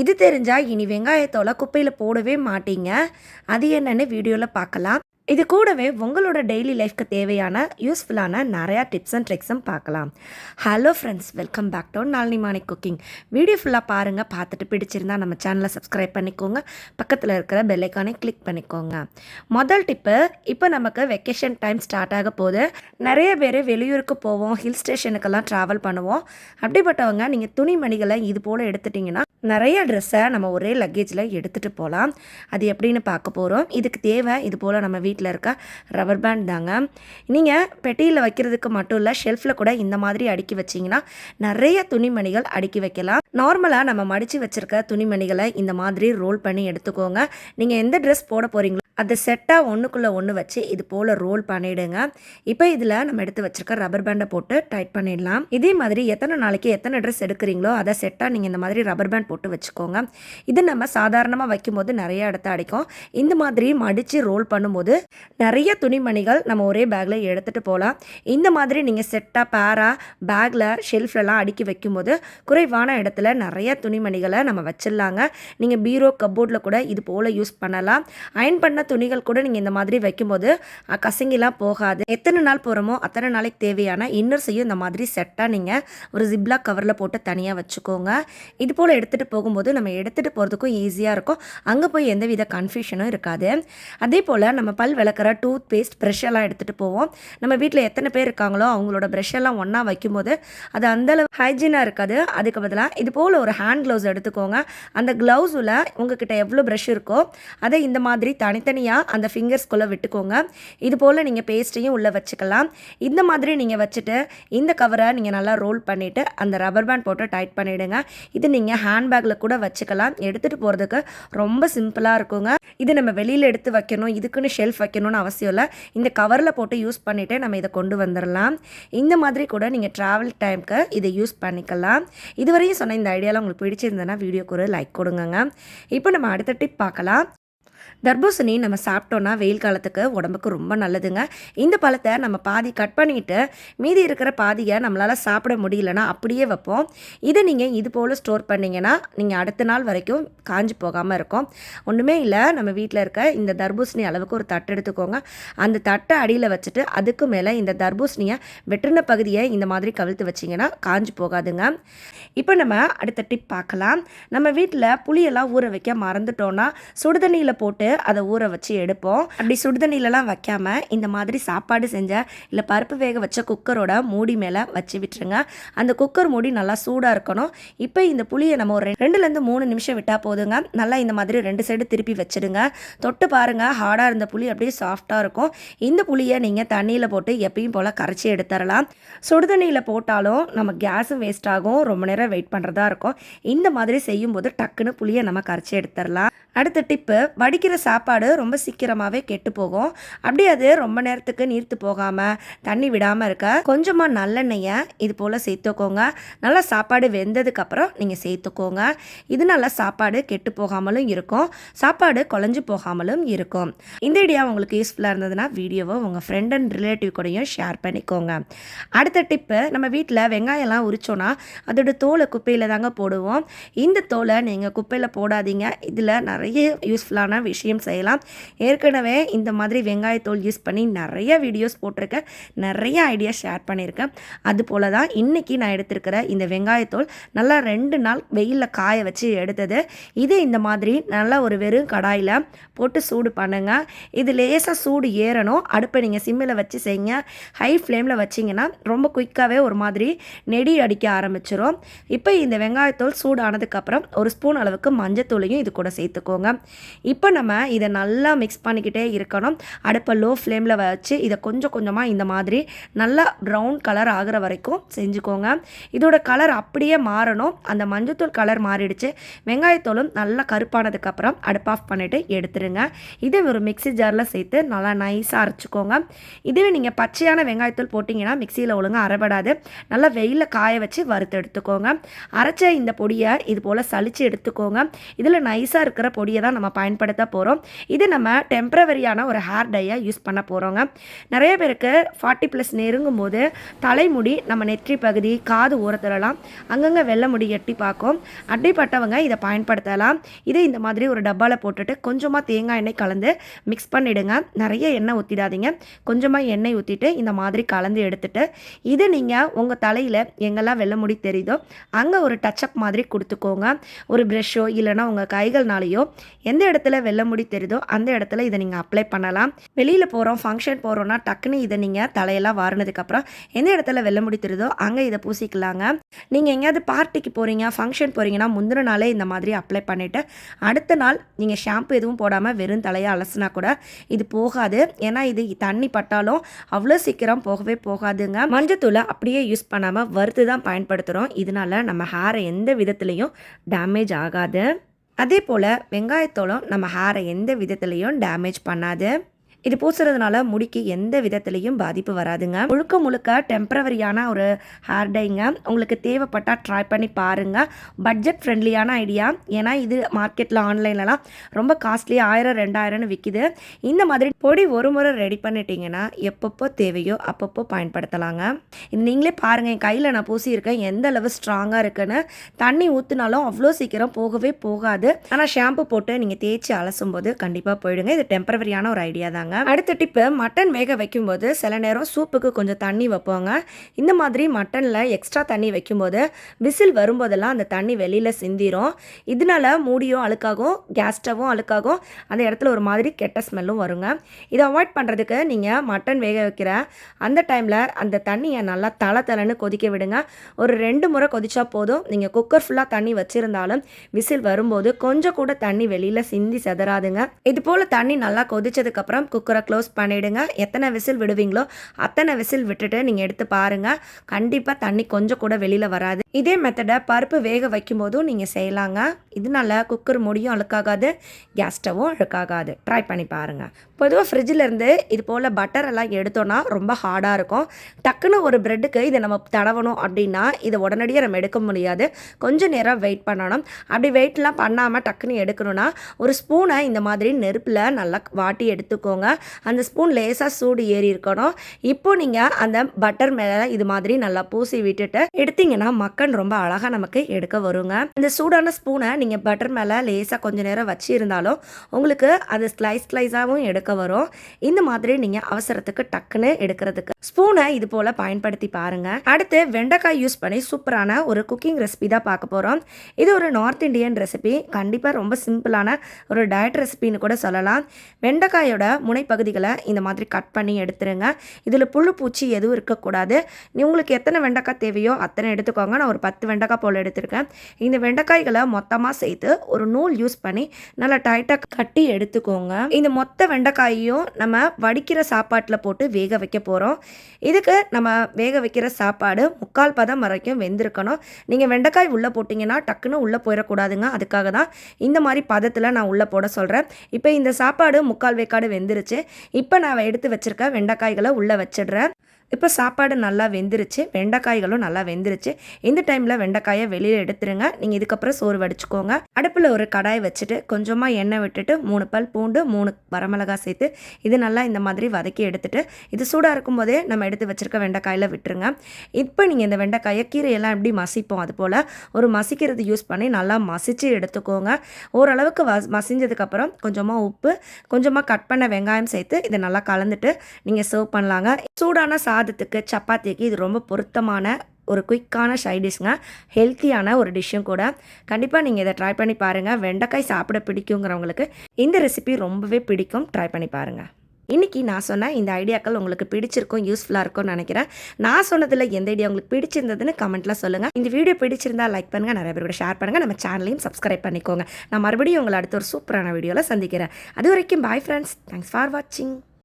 இது தெரிஞ்சால் இனி வெங்காயத்தோலை குப்பையில் போடவே மாட்டீங்க. அது என்னன்னு வீடியோவில் பார்க்கலாம். இது கூடவே உங்களோட டெய்லி லைஃப்க்கு தேவையான யூஸ்ஃபுல்லான நிறையா டிப்ஸ் அண்ட் ட்ரிக்ஸும் பார்க்கலாம். Hello friends welcome back to Nalini morning cooking video ஃபுல்லாக பாருங்கள் பார்த்துட்டு பிடிச்சிருந்தா நம்ம சேனலை சப்ஸ்கிரைப் பண்ணிக்கோங்க. பக்கத்தில் இருக்கிற பெல்லைக்கானே கிளிக் பண்ணிக்கோங்க. முதல் டிப்பு இப்போ நமக்கு வெக்கேஷன் டைம் ஸ்டார்ட் ஆக போது நிறைய பேர் வெளியூருக்கு போவோம் ஹில் ஸ்டேஷனுக்கெல்லாம் ட்ராவல் பண்ணுவோம். அப்படிப்பட்டவங்க நீங்கள் துணிமணிகளை இது போல் எடுத்துட்டிங்கன்னா நிறைய ட்ரெஸ்ஸை நம்ம ஒரே லக்கேஜில் எடுத்துகிட்டு போகலாம் அது எப்படின்னு பார்க்க போகிறோம் இதுக்கு தேவை இது போல் நம்ம வீட்டில் இருக்க ரப்பர் பேண்ட் தாங்க. நீங்கள் பெட்டியில் வைக்கிறதுக்கு மட்டும் இல்லை ஷெல்ஃபில் கூட இந்த மாதிரி அடுக்கி வச்சிங்கன்னா நிறைய துணிமணிகள் அடுக்கி வைக்கலாம். நார்மலாக நம்ம மடித்து வச்சுருக்க துணிமணிகளை இந்த மாதிரி ரோல் பண்ணி எடுத்துக்கோங்க. நீங்கள் எந்த ட்ரெஸ் போட போகிறீங்களோ அதை செட்டாக ஒன்றுக்குள்ளே ஒன்று வச்சு இது போல் ரோல் பண்ணிவிடுங்க இப்போ இதில் நம்ம எடுத்து வச்சுருக்க ரப்பர் பேண்டை போட்டு டைட் பண்ணிடலாம். இதே மாதிரி எத்தனை நாளைக்கு எத்தனை ட்ரெஸ் எடுக்கிறீங்களோ அதை செட்டாக நீங்கள் இந்த மாதிரி ரப்பர் பேண்ட் போட்டு வச்சுக்கோங்க. இது நம்ம சாதாரணமாக வைக்கும்போது நிறைய இடத்த அடிக்கும். இந்த மாதிரி மடித்து ரோல் பண்ணும்போது நிறைய துணிமணிகள் நம்ம ஒரே பேக்கில் எடுத்துகிட்டு போகலாம். இந்த மாதிரி நீங்கள் செட்டாக பேராக பேக்கில் ஷெல்ஃப்லலாம் அடுக்கி வைக்கும்போது குறைவான இடத்துல நிறைய துணிமணிகளை நம்ம வச்சிடலாங்க. நீங்கள் பீரோ கப்போர்டில் கூட இது போல் யூஸ் பண்ணலாம். அயன் பண்ண துணிகள் கூட நீங்கள் இந்த மாதிரி வைக்கும்போது கசங்கிலாம் போகாது. எத்தனை நாள் போகிறோமோ அத்தனை நாளைக்கு தேவையான இன்னர்ஸையும் இந்த மாதிரி செட்டாக நீங்கள் ஒரு ஜிப்லாக் கவரில் போட்டு தனியாக வச்சுக்கோங்க. இது போல் எடுத்துகிட்டு போகும்போது நம்ம எடுத்துகிட்டு போகிறதுக்கும் ஈஸியாக இருக்கும். அங்கே போய் எந்தவித கன்ஃபியூஷனும் இருக்காது. அதே போல் நம்ம பல் விளக்குற டூத் பேஸ்ட் ப்ரெஷ்ஷெல்லாம் எடுத்துகிட்டு போவோம். நம்ம வீட்டில் எத்தனை பேர் இருக்காங்களோ அவங்களோட ப்ரெஷ்ஷெல்லாம் ஒன்றா வைக்கும்போது அது அந்தளவு ஹைஜீனாக இருக்காது. அதுக்கு பதிலாக இது போல் ஒரு ஹேண்ட் க்ளவுஸ் எடுத்துக்கோங்க. அந்த க்ளவுஸில் உங்ககிட்ட எவ்வளோ ப்ரெஷ் இருக்கோ அதை இந்த மாதிரி தனித்தனி தனித்தனியாக அந்த ஃபிங்கர்ஸ்குள்ளே விட்டுக்கோங்க. இது போல் நீங்கள் பேஸ்ட்டையும் உள்ளே வச்சுக்கலாம். இந்த மாதிரி நீங்கள் வச்சுட்டு இந்த கவரை நீங்கள் நல்லா ரோல் பண்ணிவிட்டு அந்த ரப்பர் பேண்ட் போட்டு டைட் பண்ணிவிடுங்க இது நீங்கள் ஹேண்ட்பேக்கில் கூட வச்சுக்கலாம். எடுத்துகிட்டு போகிறதுக்கு ரொம்ப சிம்பிளாக இருக்குங்க. இது நம்ம வெளியில் எடுத்து வைக்கணும் இதுக்குன்னு ஷெல்ஃப் வைக்கணும்னு அவசியம் இல்லை. இந்த கவரில் போட்டு யூஸ் பண்ணிவிட்டு நம்ம இதை கொண்டு வந்துடலாம். இந்த மாதிரி கூட நீங்கள் ட்ராவல் டைம்க்கு இதை யூஸ் பண்ணிக்கலாம். இதுவரையும் சொன்ன இந்த ஐடியாவில் உங்களுக்கு பிடிச்சிருந்ததுன்னா வீடியோக்கு ஒரு லைக் கொடுங்கங்க. இப்போ நம்ம அடுத்த டிப் பார்க்கலாம். தர்பூசணி நம்ம சாப்பிட்டோன்னா வெயில் காலத்துக்கு உடம்புக்கு ரொம்ப நல்லதுங்க. இந்த பழத்தை நம்ம பாதி கட் பண்ணிவிட்டு மீதி இருக்கிற பாதியை நம்மளால் சாப்பிட முடியலன்னா அப்படியே வைப்போம். இதை நீங்கள் இது போல் ஸ்டோர் பண்ணிங்கன்னா நீங்கள் அடுத்த நாள் வரைக்கும் காஞ்சி போகாமல் இருக்கும். ஒன்றுமே இல்லை நம்ம வீட்டில் இருக்க இந்த தர்பூசணி அளவுக்கு ஒரு தட்டு எடுத்துக்கோங்க. அந்த தட்டை அடியில் வச்சுட்டு அதுக்கு மேலே இந்த தர்பூசணியை வெட்டின பகுதியை இந்த மாதிரி கவிழ்த்து வச்சிங்கன்னா காஞ்சி போகாதுங்க. இப்போ நம்ம அடுத்த டிப் பார்க்கலாம். நம்ம வீட்டில் புளியெல்லாம் ஊற வைக்க மறந்துட்டோன்னா சுடுதண்ணியில் போட்டு அதை ஊற வச்சு எடுப்போம். அப்படி சுடுதண்ணிலலாம் வைக்காமல் இந்த மாதிரி சாப்பாடு செஞ்ச இல்லை பருப்பு வேக வச்ச குக்கரோட மூடி மேலே வச்சு விட்டுருங்க. அந்த குக்கர் மூடி நல்லா சூடாக இருக்கணும். இப்போ இந்த புளியை நம்ம ஒரு ரெண்டுலேருந்து மூணு நிமிஷம் விட்டால் போதுங்க. நல்லா இந்த மாதிரி ரெண்டு சைடு திருப்பி வச்சுடுங்க தொட்டு பாருங்கள் ஹார்டாக இருந்த புளி அப்படியே சாஃப்டாக இருக்கும். இந்த புளியை நீங்கள் தண்ணியில் போட்டு எப்பயும் போல் கரைச்சி எடுத்துடலாம் சுடுதண்ணியில் போட்டாலும் நம்ம கேஸும் வேஸ்ட் ஆகும். ரொம்ப நேரம் வெயிட் பண்ணுறதா இருக்கும். இந்த மாதிரி செய்யும்போது டக்குன்னு புளியை நம்ம கரைச்சி எடுத்துடலாம் அடுத்த டிப்பு வடிக்கிற சாப்பாடு ரொம்ப சீக்கிரமாகவே கெட்டு போகும். அப்படியே அது ரொம்ப நேரத்துக்கு நீர்த்து போகாமல் தண்ணி விடாமல் இருக்க கொஞ்சமாக நல்லெண்ணெயை இது போல் சேர்த்துக்கோங்க. நல்லா சாப்பாடு வெந்ததுக்கப்புறம் நீங்கள் சேர்த்துக்கோங்க. இதனால சாப்பாடு கெட்டு போகாமலும் இருக்கும். சாப்பாடு குழஞ்சு போகாமலும் இருக்கும். இந்த ஐடியா உங்களுக்கு யூஸ்ஃபுல்லாக இருந்ததுன்னா வீடியோவை உங்கள் ஃப்ரெண்ட் அண்ட் ரிலேட்டிவ் கூடயும் ஷேர் பண்ணிக்கோங்க. அடுத்த டிப்பு நம்ம வீட்டில் வெங்காயம்லாம் உரிச்சோன்னா அதோட தோலை குப்பையில் தாங்க போடுவோம். இந்த தோலை நீங்கள் குப்பையில் போடாதீங்க. இதில் நிறைய நிறைய யூஸ்ஃபுல்லான விஷயம் செய்யலாம். ஏற்கனவே இந்த மாதிரி வெங்காயத்தோல் யூஸ் பண்ணி நிறைய வீடியோஸ் போட்டிருக்கேன். நிறைய ஐடியா ஷேர் பண்ணியிருக்கேன். அது போல தான் இன்றைக்கி நான் எடுத்திருக்கிற இந்த வெங்காயத்தோல் நல்லா ரெண்டு நாள் வெயிலில் காய வச்சு எடுத்தது. இது இந்த மாதிரி நல்லா ஒரு வெறும் கடாயில் போட்டு சூடு பண்ணுங்க. இது லேசாக சூடு ஏறணும். அடுப்பை நீங்கள் சிம்மில் வச்சு செய்யுங்க. ஹை ஃப்ளேமில் வச்சிங்கன்னா ரொம்ப குயிக்காகவே ஒரு மாதிரி நெடி அடிக்க ஆரம்பிச்சிடும் இப்போ இந்த வெங்காயத்தோல் சூடானதுக்கப்புறம் ஒரு ஸ்பூன் அளவுக்கு மஞ்சத்தூளையும் இது கூட சேர்த்துக்கோங்க இப்போ நம்ம இதை நல்லா மிக்ஸ் பண்ணிக்கிட்டே இருக்கணும். அடுப்பை லோ ஃப்ளேமில் வச்சு இதை கொஞ்சம் கொஞ்சமாக இந்த மாதிரி நல்லா ப்ரௌன் கலர் ஆகிற வரைக்கும் செஞ்சுக்கோங்க. இதோட கலர் அப்படியே மாறணும். அந்த மஞ்சத்தூள் கலர் மாறிடுச்சு. வெங்காயத்தூளும் நல்லா கருப்பானதுக்கப்புறம் அடுப்பு ஆஃப் பண்ணிவிட்டு எடுத்துருங்க. இதை ஒரு மிக்ஸி ஜாரில் சேர்த்து நல்லா நைஸாக அரைச்சிக்கோங்க. இதுவே நீங்கள் பச்சையான வெங்காயத்தூள் போட்டிங்கன்னா மிக்சியில் ஒழுங்காக அரைபடாது. நல்லா வெயிலில் காய வச்சு வறுத்து எடுத்துக்கோங்க. அரைச்ச இந்த பொடியை இது போல் சளிச்சு எடுத்துக்கோங்க. இதில் நைஸாக இருக்கிற பொடி பொடியை தான் நம்ம பயன்படுத்த போகிறோம் இது நம்ம டெம்ப்ரவரியான ஒரு ஹேர் டையை யூஸ் பண்ண போகிறோங்க நிறைய பேருக்கு ஃபார்ட்டி ப்ளஸ் நெருங்கும் போது தலைமுடி நம்ம நெற்றி பகுதி காது ஓரத்துலலாம் அங்கங்கே வெள்ளை முடி எட்டி பார்க்கும். அப்படிப்பட்டவங்க இதை பயன்படுத்தலாம். இது இந்த மாதிரி ஒரு டப்பாவில் போட்டுட்டு கொஞ்சமாக தேங்காய் எண்ணெய் கலந்து மிக்ஸ் பண்ணிவிடுங்க நிறைய எண்ணெய் ஊற்றிடாதீங்க கொஞ்சமாக எண்ணெய் ஊற்றிட்டு இந்த மாதிரி கலந்து எடுத்துட்டு இது நீங்கள் உங்கள் தலையில் எங்கெல்லாம் வெள்ளை முடி தெரியுதோ அங்கே ஒரு டச்சப் மாதிரி கொடுத்துக்கோங்க. ஒரு ப்ரெஷ்ஷோ இல்லைனா உங்கள் கைகள்னாலேயோ எந்த இடத்துல வெள்ளை முடி தெரியுதோ அந்த இடத்துல இதை நீங்கள் அப்ளை பண்ணலாம். வெளியில் போகிறோம் ஃபங்க்ஷன் போகிறோன்னா டக்குன்னு இதை நீங்கள் தலையெல்லாம் வாரினதுக்கப்புறம் எந்த இடத்துல வெள்ளை முடி தெரியுதோ அங்கே இதை பூசிக்கலாங்க. நீங்கள் எங்கேயாவது பார்ட்டிக்கு போகிறீங்க ஃபங்க்ஷன் போகிறீங்கன்னா முந்தின நாளே இந்த மாதிரி அப்ளை பண்ணிவிட்டு அடுத்த நாள் நீங்கள் ஷாம்பு எதுவும் போடாமல் வெறும் தலையை அலசினா கூட இது போகாது. ஏன்னா இது தண்ணி பட்டாலும் அவ்வளோ சீக்கிரம் போகவே போகாதுங்க. மஞ்சத்தூளை அப்படியே யூஸ் பண்ணாமல் வறுத்து தான் பயன்படுத்துகிறோம் இதனால நம்ம ஹேரை எந்த விதத்துலேயும் டேமேஜ் ஆகாது. அதே போல் வெங்காயத்தோளம் நம்ம ஹேரை எந்த விதத்துலேயும் டேமேஜ் பண்ணாது. இது பூசுறதுனால முடிக்கு எந்த விதத்துலேயும் பாதிப்பு வராதுங்க. முழுக்க முழுக்க டெம்பரவரியான ஒரு ஹேர் டைங்க உங்களுக்கு தேவைப்பட்டால் ட்ரை பண்ணி பாருங்கள் பட்ஜெட் ஃப்ரெண்ட்லியான ஐடியா ஏன்னா இது மார்க்கெட்டில் ஆன்லைன்லலாம் ரொம்ப காஸ்ட்லி ஆயிரம் ரெண்டாயிரம்னு விற்கிது இந்த மாதிரி பொடி ஒரு முறை ரெடி பண்ணிட்டீங்கன்னா எப்பப்போ தேவையோ அப்பப்போ பயன்படுத்தலாங்க. இது நீங்களே பாருங்கள் என் கையில் நான் பூசியிருக்கேன். எந்த அளவு ஸ்ட்ராங்காக இருக்குன்னு. தண்ணி ஊற்றினாலும் அவ்வளோ சீக்கிரம் போகவே போகாது. ஆனால் ஷாம்பு போட்டு நீங்கள் தேய்ச்சி அலசும் போது கண்டிப்பாக போயிடுங்க. இது டெம்பரவரியான ஒரு ஐடியா தாங்க. அடுத்த டிப்பு மட்டன் வேக வைக்கும்போது சில நேரம் சூப்புக்கு கொஞ்சம் தண்ணி வைப்போங்க. இந்த மாதிரி மட்டனில் எக்ஸ்ட்ரா தண்ணி வைக்கும்போது விசில் வரும்போதெல்லாம் அந்த தண்ணி வெளியில் சிந்திரும். இதனால மூடியும் அழுக்காகும் கேஸ் ஸ்டவ்வும் அழுக்காகும். அந்த இடத்துல ஒரு மாதிரி கெட்ட ஸ்மெல்லும் வருங்க. இதை அவாய்ட் பண்ணுறதுக்கு நீங்கள் மட்டன் வேக வைக்கிற அந்த டைமில் அந்த தண்ணியை நல்லா தலை தலைன்னு கொதிக்க விடுங்க. ஒரு ரெண்டு முறை கொதிச்சா போதும். நீங்கள் குக்கர் ஃபுல்லாக தண்ணி வச்சுருந்தாலும் விசில் வரும்போது கொஞ்சம் கூட தண்ணி வெளியில் சிந்தி செதறாதுங்க. இது போல் தண்ணி நல்லா கொதிச்சதுக்கப்புறம் குக்கரை க்ளோஸ் பண்ணிவிடுங்க எத்தனை விசில் விடுவீங்களோ அத்தனை விசில் விட்டுட்டு நீங்கள் எடுத்து பாருங்கள் கண்டிப்பாக தண்ணி கொஞ்சம் கூட வெளியில் வராது. இதே மெத்தடை பருப்பு வேக வைக்கும்போதும் நீங்கள் செய்யலாங்க. இதனால குக்கர் முடியும் அழுக்காகாது. கேஸ் ஸ்டவ்வும் அழுக்காகாது. ட்ரை பண்ணி பாருங்கள் பொதுவாக ஃப்ரிட்ஜில் இருந்து இது போல் பட்டர் எல்லாம் எடுத்தோன்னா ரொம்ப ஹார்டாக இருக்கும். டக்குன்னு ஒரு ப்ரெட்டுக்கு இதை நம்ம தடவணும் அப்படின்னா இதை உடனடியாக நம்ம எடுக்க முடியாது. கொஞ்சம் நேரம் வெயிட் பண்ணணும். அப்படி வெயிட்லாம் பண்ணாமல் டக்குன்னு எடுக்கணும்னா ஒரு ஸ்பூனை இந்த மாதிரி நெருப்பில் நல்லா வாட்டி எடுத்துக்கோங்க. அந்த ஸ்பூன் லேசாக சூடு ஏறி இருக்கணும். இப்போ நீங்கள் அந்த பட்டர் மேலே இது மாதிரி நல்லா பூசி விட்டுட்டு எடுத்தீங்கன்னா மக்கன் ரொம்ப அழகாக நமக்கு எடுக்க வருங்க. இந்த சூடான ஸ்பூனை நீங்கள் பட்டர் மேலே லேசாக கொஞ்சம் நேரம் வச்சு இருந்தாலும் உங்களுக்கு அது ஸ்லைஸ் ஸ்லைஸாகவும் எடுக்க வரும். இந்த மாதிரி நீங்கள் அவசரத்துக்கு டக்குன்னு எடுக்கிறதுக்கு. ஸ்பூனை இது போல் பயன்படுத்தி பாருங்கள் அடுத்து வெண்டைக்காய் யூஸ் பண்ணி சூப்பரான ஒரு குக்கிங் ரெசிபி தான் பார்க்க போகிறோம் இது ஒரு நார்த் இந்தியன் ரெசிபி கண்டிப்பாக ரொம்ப சிம்பிளான ஒரு டயட் ரெசிபின்னு கூட சொல்லலாம். வெண்டைக்காயோட முனைப்பகுதிகளை இந்த மாதிரி கட் பண்ணி எடுத்துருங்க. இதில் புழு பூச்சி எதுவும் இருக்கக்கூடாது. நீ உங்களுக்கு எத்தனை வெண்டைக்காய் தேவையோ அத்தனை எடுத்துக்கோங்க. நான் ஒரு பத்து வெண்டைக்காய் போல் எடுத்திருக்கேன். இந்த வெண்டைக்காய்களை மொத்தமாக சேர்த்து ஒரு நூல் யூஸ் பண்ணி நல்லா டைட்டாக கட்டி எடுத்துக்கோங்க. இந்த மொத்த வெண்டைக்காயையும் நம்ம வடிக்கிற சாப்பாட்டில் போட்டு வேக வைக்க போகிறோம். இதுக்கு நம்ம வேக வைக்கிற சாப்பாடு முக்கால் பதம் வரைக்கும் வெந்திருக்கணும். நீங்கள் வெண்டைக்காய் உள்ளே போட்டிங்கன்னா டக்குன்னு உள்ளே போயிடக்கூடாதுங்க. அதுக்காக தான் இந்த மாதிரி பதத்தில் நான் உள்ளே போட சொல்கிறேன். இப்போ இந்த சாப்பாடு முக்கால் வேக்காடு வெந்துருச்சு. இப்போ நான் எடுத்து வச்சுருக்க வெண்டைக்காய்களை உள்ளே வச்சிடுறேன். இப்போ சாப்பாடு நல்லா வெந்துருச்சு வெண்டைக்காய்களும் நல்லா வெந்துருச்சு. இந்த டைமில் வெண்டைக்காயை வெளியில் எடுத்துருங்க. நீங்கள் இதுக்கப்புறம் சோறு வடிச்சுக்கோங்க. அடுப்பில் ஒரு கடாய் வச்சுட்டு கொஞ்சமாக எண்ணெய் விட்டுட்டு மூணு பல் பூண்டு மூணு வரமிளகாய் சேர்த்து இது நல்லா இந்த மாதிரி வதக்கி எடுத்துட்டு இது சூடாக இருக்கும்போதே நம்ம எடுத்து வச்சுருக்க வெண்டைக்காயில் விட்டுருங்க. இப்போ நீங்கள் இந்த வெண்டைக்காயை கீரையெல்லாம் எப்படி மசிப்போம் அது போல் ஒரு மசிக்கிறது யூஸ் பண்ணி நல்லா மசிச்சு எடுத்துக்கோங்க. ஓரளவுக்கு வ மசிஞ்சதுக்கப்புறம் கொஞ்சமாக உப்பு கொஞ்சமாக கட் பண்ண வெங்காயம் சேர்த்து இதை நல்லா கலந்துட்டு நீங்கள் சர்வ் பண்ணலாங்க. சூடான சாதத்துக்கு சப்பாத்திக்கு இது ரொம்ப பொருத்தமான ஒரு குயிக்கான சைடிஷ்ங்க ஹெல்த்தியான ஒரு டிஷ்ஷும் கூட. கண்டிப்பாக நீங்கள் இதை ட்ரை பண்ணி பாருங்கள் வெண்டைக்காய் சாப்பிட பிடிக்குங்கிறவங்களுக்கு இந்த ரெசிபி ரொம்பவே பிடிக்கும். ட்ரை பண்ணி பாருங்கள் இன்றைக்கி நான் சொன்ன இந்த ஐடியாக்கள் உங்களுக்கு பிடிச்சிருக்கும் யூஸ்ஃபுல்லாக இருக்கும்னு நினைக்கிறேன். நான் சொன்னதில் எந்த ஐடியா உங்களுக்கு பிடிச்சிருந்ததுன்னு கமெண்ட்டில் சொல்லுங்கள் இந்த வீடியோ பிடிச்சிருந்தா லைக் பண்ணுங்கள் நிறைய பேர் கூட ஷேர் பண்ணுங்கள் நம்ம சேனலையும் சப்ஸ்கிரைப் பண்ணிக்கோங்க. நான் மறுபடியும் உங்களை அடுத்த ஒரு சூப்பரான வீடியோவில் சந்திக்கிறேன். அது வரைக்கும் பாய் ஃப்ரெண்ட்ஸ் தேங்க்ஸ் ஃபார் வாட்சிங்